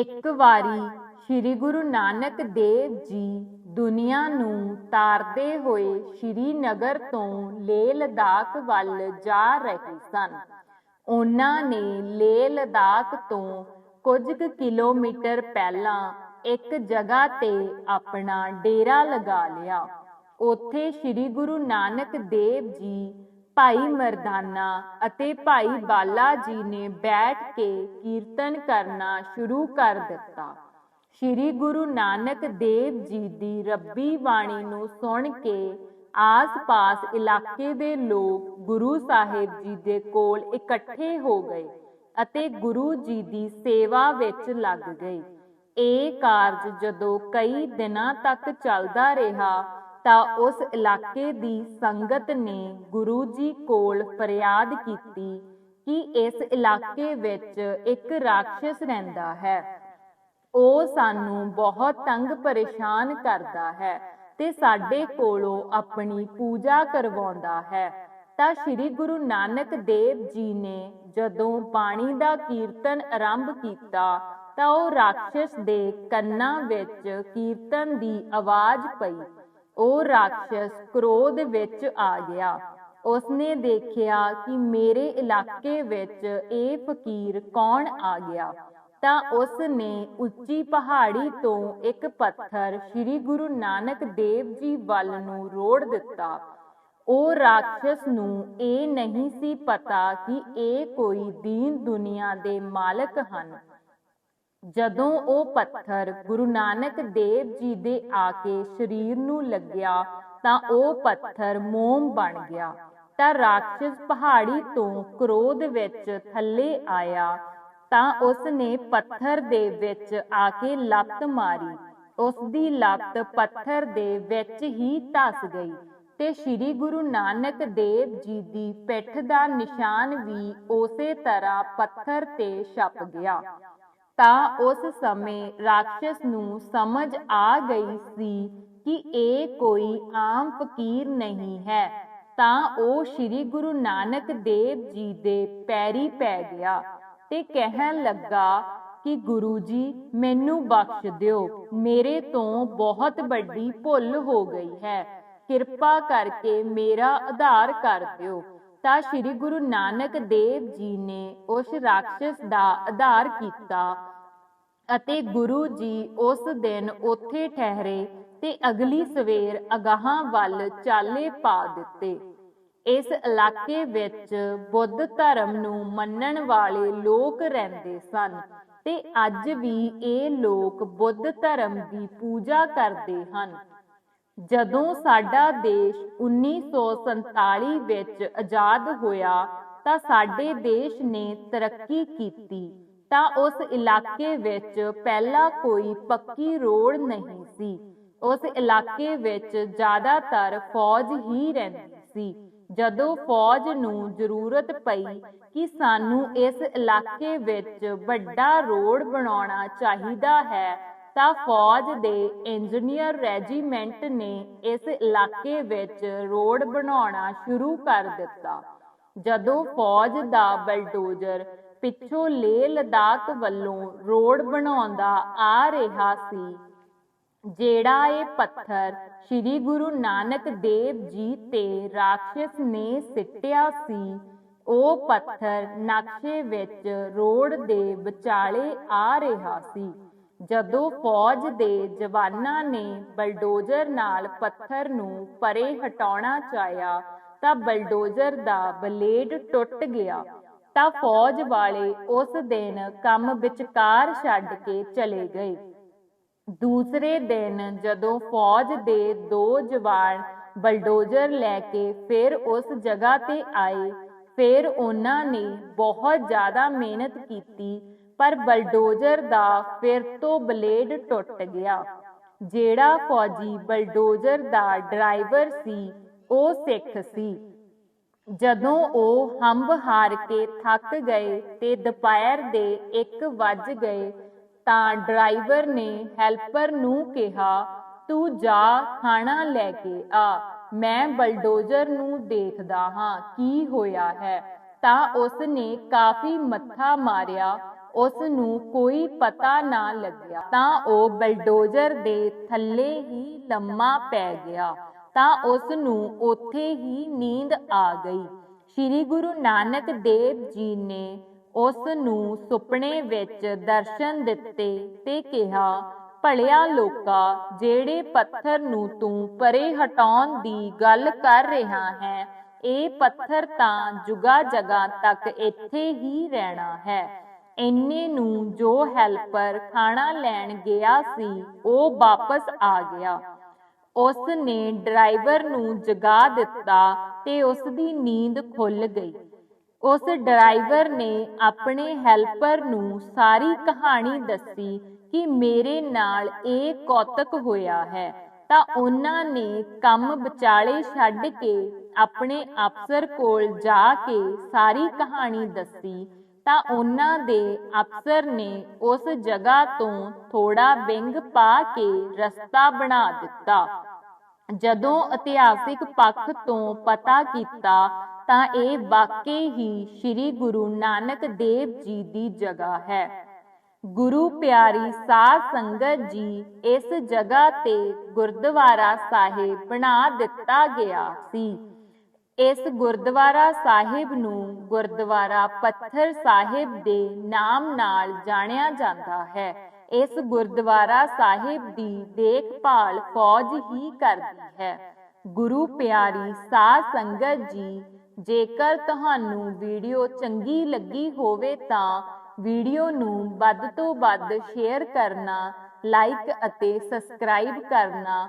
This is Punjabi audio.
ਇੱਕ ਵਾਰੀ ਸ੍ਰੀ ਗੁਰੂ ਨਾਨਕ ਦੇਵ ਜੀ ਦੁਨੀਆ ਨੂੰ ਤਾਰਦੇ ਹੋਏ ਸ੍ਰੀ ਨਗਰ ਤੋਂ ਲੇਹ ਲਦਾਖ ਵੱਲ ਜਾ ਰਹੇ ਸਨ। ਉਹਨਾਂ ਨੇ ਲੇਹ ਲਦਾਖ ਤੋਂ ਕੁਝ ਕਿਲੋਮੀਟਰ ਪਹਿਲਾਂ ਇੱਕ ਜਗ੍ਹਾ ਤੇ ਆਪਣਾ ਡੇਰਾ ਲਗਾ ਲਿਆ। ਉੱਥੇ ਸ੍ਰੀ ਗੁਰੂ ਨਾਨਕ ਦੇਵ ਜੀ ਭਾਈ ਮਰਦਾਨਾ ਅਤੇ ਭਾਈ ਬਾਲਾ ਜੀ ਨੇ ਬੈਠ ਕੇ ਕੀਰਤਨ ਕਰਨਾ ਸ਼ੁਰੂ ਕਰ ਦਿੱਤਾ। ਸ੍ਰੀ ਗੁਰੂ ਨਾਨਕ ਦੇਵ ਜੀ ਦੀ ਰੱਬੀ ਬਾਣੀ ਨੂੰ ਸੁਣ ਕੇ ਆਸ-ਪਾਸ ਇਲਾਕੇ ਦੇ ਲੋਕ ਗੁਰੂ ਸਾਹਿਬ ਜੀ ਦੇ ਕੋਲ ਇਕੱਠੇ ਹੋ ਗਏ ਅਤੇ ਗੁਰੂ ਜੀ ਦੀ ਸੇਵਾ ਵਿੱਚ ਲੱਗ ਗਏ। ਇਹ ਕਾਰਜ ਜਦੋਂ ਕਈ ਦਿਨਾਂ ਤੱਕ ਚੱਲਦਾ ਰਿਹਾ ਤਾਂ ਉਸ ਇਲਾਕੇ ਦੀ ਸੰਗਤ ਨੇ ਗੁਰੂ ਜੀ ਕੋਲ ਫਰਿਆਦ ਕੀਤੀ ਕਿ ਇਸ ਇਲਾਕੇ ਵਿੱਚ ਇੱਕ ਰਾਖਸ਼ ਰਹਿੰਦਾ ਹੈ। ਉਹ ਸਾਨੂੰ ਬਹੁਤ ਤੰਗ ਪਰੇਸ਼ਾਨ ਕਰਦਾ ਹੈ ਤੇ ਸਾਡੇ ਕੋਲੋਂ ਆਪਣੀ ਪੂਜਾ ਕਰਵਾਉਂਦਾ ਹੈ। ਤਾਂ ਸ੍ਰੀ ਗੁਰੂ ਨਾਨਕ ਦੇਵ ਜੀ ਨੇ ਜਦੋਂ ਬਾਣੀ ਦਾ ਕੀਰਤਨ ਆਰੰਭ ਕੀਤਾ ਤਾਂ ਉਹ ਰਾਖਸ਼ ਦੇ ਕੰਨਾਂ ਵਿੱਚ ਕੀਰਤਨ ਦੀ ਆਵਾਜ਼ ਪਈ। ਉਹ ਰਾਖਸ਼ ਕ੍ਰੋਧ ਵਿੱਚ ਆ ਗਿਆ। ਉਸਨੇ ਦੇਖਿਆ ਕਿ ਮੇਰੇ ਇਲਾਕੇ ਵਿੱਚ ਇਹ ਫਕੀਰ ਕੌਣ ਆ ਗਿਆ। ਤਾਂ ਉਸ ਨੇ ਉੱਚੀ ਪਹਾੜੀ ਤੋਂ ਇੱਕ ਪੱਥਰ ਸ੍ਰੀ ਗੁਰੂ ਨਾਨਕ ਦੇਵ ਜੀ ਵੱਲ ਨੂੰ ਰੋੜ ਦਿੱਤਾ। ਉਹ ਰਾਖਸ਼ ਨੂੰ ਇਹ ਨਹੀਂ ਸੀ ਪਤਾ ਕਿ ਇਹ ਕੋਈ ਦੀਨ ਦੁਨੀਆ ਦੇ ਮਾਲਕ ਹਨ। ਜਦੋਂ ਉਹ ਪੱਥਰ ਗੁਰੂ ਨਾਨਕ ਦੇਵ ਜੀ ਦੇ ਆ ਕੇ ਸਰੀਰ ਨੂੰ ਲੱਗਿਆ ਤਾਂ ਉਹ ਪੱਥਰ ਮੋਮ ਬਣ ਗਿਆ। ਤਾਂ ਰਾਖਸ਼ ਪਹਾੜੀ ਤੋਂ ਕ੍ਰੋਧ ਵਿੱਚ ਥੱਲੇ ਆਇਆ। ਤਾਂ ਉਸ ਨੇ ਪੱਥਰ ਦੇ ਵਿੱਚ ਆ ਕੇ ਲੱਤ ਮਾਰੀ। ਉਸ ਦੀ ਲੱਤ ਪੱਥਰ ਦੇ ਵਿੱਚ ਹੀ ਧਸ ਗਈ ਤੇ ਸ੍ਰੀ ਗੁਰੂ ਨਾਨਕ ਦੇਵ ਜੀ ਦੀ ਪਿੱਠ ਦਾ ਨਿਸ਼ਾਨ ਵੀ ਉਸੇ ਤਰ੍ਹਾਂ ਪੱਥਰ ਤੇ ਛਪ ਗਿਆ। ਤਾਂ ਉਸ ਸਮੇਂ ਰਾਖਸ਼ ਨੂੰ ਸਮਝ ਆ ਗਈ ਸੀ ਕਿ ਇਹ ਕੋਈ ਆਮ ਫਕੀਰ ਨਹੀਂ ਹੈ, ਤਾਂ ਉਹ ਸ੍ਰੀ ਗੁਰੂ ਨਾਨਕ ਦੇਵ ਜੀ ਦੇ ਪੈਰੀ ਪੈ ਗਿਆ ਤੇ ਕਹਿਣ ਲੱਗਾ ਕਿ ਗੁਰੂ ਜੀ, ਮੈਨੂੰ ਬਖਸ਼ ਦਿਓ, ਮੇਰੇ ਤੋਂ ਬਹੁਤ ਵੱਡੀ ਭੁੱਲ ਹੋ ਗਈ ਹੈ, ਕਿਰਪਾ ਕਰਕੇ ਮੇਰਾ ਆਧਾਰ ਕਰ ਦਿਓ। ਤਾਂ ਸ੍ਰੀ ਗੁਰੂ ਨਾਨਕ ਦੇਵ ਜੀ ਨੇ ਉਸ ਰਾਖਸ਼ ਦਾ ਆਧਾਰ ਕੀਤਾ ਅਤੇ ਗੁਰੂ ਜੀ ਉਸ ਦਿਨ ਉੱਥੇ ਠਹਿਰੇ ਤੇ ਅਗਲੀ ਸਵੇਰ ਅਗਾਹਾਂ ਵੱਲ ਚਾਲੇ ਪਾ ਦਿੱਤੇ। ਇਸ ਇਲਾਕੇ ਵਿੱਚ ਬੁੱਧ ਧਰਮ ਨੂੰ ਮੰਨਣ ਵਾਲੇ ਲੋਕ ਰਹਿੰਦੇ ਸਨ ਤੇ ਅੱਜ ਵੀ ਇਹ ਲੋਕ ਬੁੱਧ ਧਰਮ ਦੀ ਪੂਜਾ ਕਰਦੇ ਹਨ। ਜਦੋਂ ਸਾਡਾ ਦੇਸ਼ 1947 ਵਿੱਚ ਆਜ਼ਾਦ ਹੋਇਆ ਤਾਂ ਸਾਡੇ ਦੇਸ਼ ਨੇ ਤਰੱਕੀ ਕੀਤੀ। ਤਾਂ ਉਸ ਇਲਾਕੇ ਵਿੱਚ ਪਹਿਲਾਂ ਕੋਈ ਪੱਕੀ ਰੋਡ ਨਹੀਂ ਸੀ। ਉਸ ਇਲਾਕੇ ਵਿੱਚ ਜ਼ਿਆਦਾਤਰ ਫੌਜ ਹੀ ਰਹਿੰਦੀ ਸੀ। ਜਦੋਂ ਫੌਜ ਨੂੰ ਜ਼ਰੂਰਤ ਪਈ ਕਿ ਸਾਨੂੰ ਇਸ ਇਲਾਕੇ ਵਿੱਚ ਵੱਡਾ ਰੋਡ ਬਣਾਉਣਾ ਚਾਹੀਦਾ ਹੈ, ਤਾਂ ਫੌਜ ਦੇ ਇੰਜੀਨੀਅਰ ਰੈਜੀਮੈਂਟ ਨੇ ਇਸ ਇਲਾਕੇ ਵਿੱਚ ਰੋਡ ਬਣਾਉਣਾ ਸ਼ੁਰੂ ਕਰ ਦਿੱਤਾ। ਜਦੋਂ ਫੌਜ ਦਾ ਬਲਡੋਜ਼ਰ ਪਿੱਛੋਂ ਲੇਹ ਲਦਾਖ ਵੱਲੋਂ ਰੋਡ ਬਣਾਉਂਦਾ ਆ ਰਿਹਾ ਸੀ, ਜਿਹੜਾ ਇਹ ਪੱਥਰ ਸ੍ਰੀ ਗੁਰੂ ਨਾਨਕ ਦੇਵ ਜੀ ਤੇ ਰਾਖਸ਼ ਨੇ ਸਿੱਟਿਆ ਸੀ, ਉਹ ਪੱਥਰ ਨਕਸ਼ੇ ਵਿੱਚ ਰੋਡ ਦੇ ਵਿਚਾਲੇ ਆ ਰਿਹਾ ਸੀ, ਜਦੋਂ ਫੌਜ ਦੇ ਜਵਾਨਾਂ ਨੇ ਬਲਡੋਜ਼ਰ ਨਾਲ ਪੱਥਰ ਨੂੰ ਪਰੇ ਹਟਾਉਣਾ ਚਾਹਿਆ, ਤਾਂ ਬਲਡੋਜ਼ਰ ਦਾ ਬਲੇਡ ਟੁੱਟ ਗਿਆ। ਤਾਂ ਫੌਜ ਵਾਲੇ ਉਸ ਦਿਨ ਕੰਮ ਵਿਚਕਾਰ ਛੱਡ ਕੇ ਚਲੇ ਗਏ। ਦੂਸਰੇ ਦਿਨ ਜਦੋਂ ਫੌਜ ਦੇ ਦੋ ਜਵਾਨ ਬਲਡੋਜ਼ਰ ਲੈ ਕੇ ਫਿਰ ਉਸ ਜਗ੍ਹਾ ਤੇ ਆਏ, ਫਿਰ ਉਹਨਾਂ ਨੇ ਬਹੁਤ ਜ਼ਿਆਦਾ ਮਿਹਨਤ ਕੀਤੀ, ਪਰ ਬਲਡੋਜ਼ਰ ਦਾ ਫਿਰ ਤੋਂ ਬਲੇਡ ਟੁੱਟ ਗਿਆ। ਜਿਹੜਾ ਫੌਜੀ ਬਲਡੋਜ਼ਰ ਦਾ ਡਰਾਈਵਰ ਸੀ, ਉਹ ਸਿੱਖ ਸੀ। ਜਦੋਂ ਉਹ ਹੰਬ ਹਾਰ ਕੇ ਥੱਕ ਗਏ ਤੇ ਦੁਪਹਿਰ ਦੇ 1 ਵੱਜ ਗਏ, ਤਾਂ ਡਰਾਈਵਰ ਨੇ ਹੈਲਪਰ ਨੂੰ ਕਿਹਾ, ਤੂੰ ਜਾ, ਖਾਣਾ ਲੈ ਕੇ ਆ। ਮੈਂ ਬਲਡੋਜ਼ਰ ਨੂੰ ਦੇਖਦਾ ਹਾਂ, ਕੀ ਹੋਇਆ ਹੈ। ਤਾਂ ਉਸ ਨੇ ਕਾਫੀ ਮੱਥਾ ਮਾਰਿਆ ਉਸ ਨੂੰ ਕੋਈ ਪਤਾ ਨਾ ਲੱਗਿਆ। ਤਾਂ ਉਹ ਬਲਡੋਜ਼ਰ ਦੇ ਥੱਲੇ ਹੀ ਲੰਮਾ ਪੈ ਗਿਆ। ਤਾਂ ਉਸ ਨੂੰ ਉੱਥੇ ਹੀ ਨੀਂਦ ਆ ਗਈ। ਸ੍ਰੀ ਗੁਰੂ ਨਾਨਕ ਦੇਵ ਜੀ ਨੇ ਉਸ ਨੂੰ ਸੁਪਨੇ ਵਿੱਚ ਦਰਸ਼ਨ ਦਿੱਤੇ ਤੇ ਕਿਹਾ, ਭਲਿਆ ਲੋਕਾ, ਜਿਹੜੇ ਪੱਥਰ ਨੂੰ ਤੂੰ ਪਰੇ ਹਟਾਉਣ ਦੀ ਗੱਲ ਕਰ ਰਿਹਾ ਹੈ, ਇਹ ਪੱਥਰ ਤਾਂ ਜੁਗਾ ਜਗਾ ਤੱਕ ਇੱਥੇ ਹੀ ਰਹਿਣਾ ਹੈ। ਇੰਨੇ ਨੂੰ ਜੋ ਹੈਲਪਰ ਖਾਣਾ ਲੈਣ ਗਿਆ ਸੀ, ਉਹ ਵਾਪਸ ਆ ਗਿਆ। ਉਸ ਨੇ ਡਰਾਈਵਰ ਨੂੰ ਜਗਾ ਦਿੱਤਾ ਤੇ ਉਸ ਦੀ ਨੀਂਦ ਖੁੱਲ ਗਈ। ਉਸ ਡਰਾਈਵਰ ਨੇ ਆਪਣੇ ਹੈਲਪਰ ਨੂੰ ਸਾਰੀ ਕਹਾਣੀ ਦੱਸੀ ਕਿ ਮੇਰੇ ਨਾਲ ਇਹ ਕੌਤਕ ਹੋਇਆ ਹੈ। ਤਾਂ ਉਹਨਾਂ ਨੇ ਕੰਮ ਵਿਚਾਲੇ ਛੱਡ ਕੇ ਆਪਣੇ ਅਫਸਰ ਕੋਲ ਜਾ ਕੇ ਸਾਰੀ ਕਹਾਣੀ ਦੱਸੀ ਤਾਂ ਉਹਨਾਂ ਦੇ ਅਫਸਰ ਨੇ ਉਸ ਜਗ੍ਹਾ ਤੋਂ ਥੋੜਾ ਵਿੰਗ ਪਾ ਕੇ ਰਸਤਾ ਬਣਾ ਦਿੱਤਾ। ਜਦੋਂ ਇਤਿਹਾਸਿਕ ਪੱਖ ਤੋਂ ਪਤਾ ਕੀਤਾ, ਤਾਂ ਇਹ ਵਾਕਈ ਹੀ ਸ੍ਰੀ ਗੁਰੂ ਨਾਨਕ ਦੇਵ ਜੀ ਦੀ ਜਗ੍ਹਾ ਹੈ। ਗੁਰੂ ਪਿਆਰੀ ਸਾਧ ਸੰਗਤ ਜੀ ਇਸ ਜਗ੍ਹਾ ਤੇ ਗੁਰਦੁਆਰਾ ਸਾਹਿਬ ਬਣਾ ਦਿੱਤਾ ਗਿਆ ਸੀ। ਇਸ ਗੁਰਦੁਆਰਾ ਸਾਹਿਬ ਨੂੰ ਗੁਰਦੁਆਰਾ ਪੱਥਰ ਸਾਹਿਬ ਦੇ ਨਾਮ ਨਾਲ ਜਾਣਿਆ ਜਾਂਦਾ ਹੈ। ਇਸ ਗੁਰਦੁਆਰਾ ਸਾਹਿਬ ਦੀ ਦੇਖਭਾਲ ਫੌਜ ਹੀ ਕਰਦੀ ਹੈ। ਗੁਰੂ ਪਿਆਰੀ ਸਾਧ ਸੰਗਤ ਜੀ, ਜੇਕਰ ਤੁਹਾਨੂੰ ਵੀਡੀਓ ਚੰਗੀ ਲੱਗੀ ਹੋਵੇ ਤਾਂ ਵੀਡੀਓ ਨੂੰ ਵੱਧ ਤੋਂ ਵੱਧ ਸ਼ੇਅਰ ਕਰਨਾ, ਲਾਈਕ ਅਤੇ ਸਬਸਕ੍ਰਾਈਬ ਕਰਨਾ